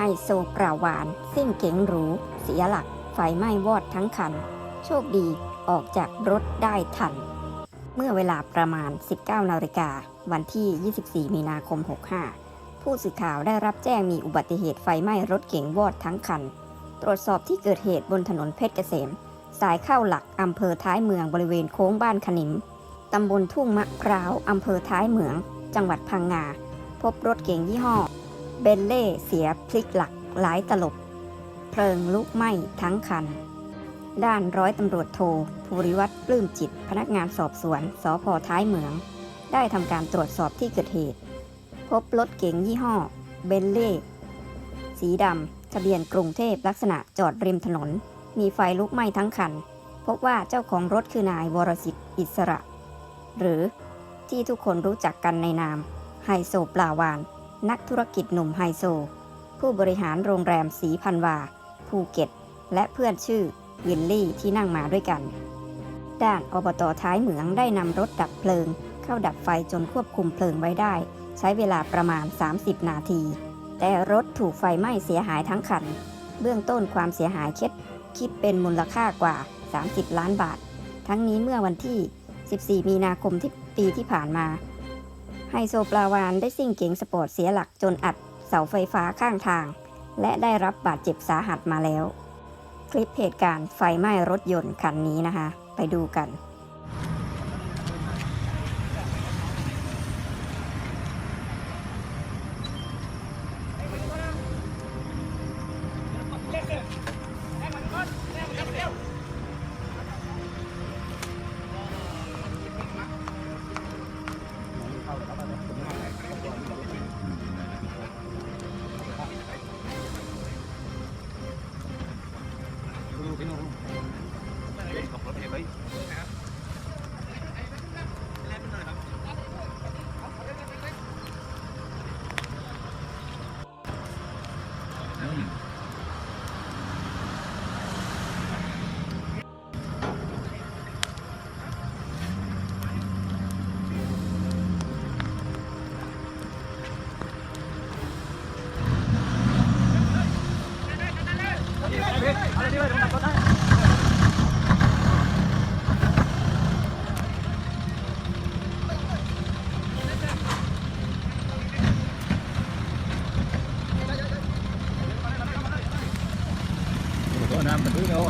ไฮโซปราวาน ซิ่งเก๋งหรู เสียหลัก ไฟไหม้วอดทั้งคัน โชคดีออกจากรถได้ทัน เมื่อเวลาประมาณ 19 นาฬิกา วันที่ 24 มีนาคม 65 ผู้สื่อข่าวได้รับแจ้งมีอุบัติเหตุไฟไหม้รถเก๋งวอดทั้งคัน ตรวจสอบที่เกิดเหตุบนถนนเพชรเกษม สายเข้าหลักอำเภอท้ายเมืองบริเวณโค้งบ้านขนิมตำบลทุ่งมะพร้าวอำเภอท้ายเมือง จังหวัดพังงา พบรถเก๋งยี่ห้อ เบนเล่เสียพลิกหลักหลายตลบ เพลิงลุกไหม้ทั้งคัน ด้านร้อยตำรวจโทภูริวัตรปลื้มจิต พนักงานสอบสวนสพท้ายเหมือง ได้ทำการตรวจสอบที่เกิดเหตุ พบรถเก๋งยี่ห้อเบนเล่สีดำทะเบียนกรุงเทพลักษณะจอดริมถนน มีไฟลุกไหม้ทั้งคัน พบว่าเจ้าของรถคือนายวรสิทธิ์อิสระ หรือที่ทุกคนรู้จักกันในนามไฮโซปลาวาน นักธุรกิจหนุ่มไฮโซ ผู้บริหารโรงแรมสีพันวา ภูเก็ต และเพื่อนชื่อวิลลี่ที่นั่งมาด้วยกัน ด้านอบตท้ายเหมืองได้นำรถดับเพลิง เข้าดับไฟจนควบคุมเพลิงไว้ได้ ใช้เวลาประมาณ 30 นาที แต่รถถูกไฟไหม้เสียหายทั้งคัน เบื้องต้นความเสียหายคิดคิดเป็นมูลค่ากว่า 30 ล้านบาท ทั้งนี้เมื่อวันที่ 14 มีนาคมที่ปีที่ผ่านมา ไฮโซปลาวานได้ซิ่งเก๋งสปอร์ตเสียหลักจนอัดเสาไฟฟ้าข้างทาง และได้รับบาดเจ็บสาหัสมาแล้ว คลิปเหตุการณ์ไฟไหม้รถยนต์คันนี้นะคะ ไปดูกัน ¿Por? น้ำกระตุ้นเอา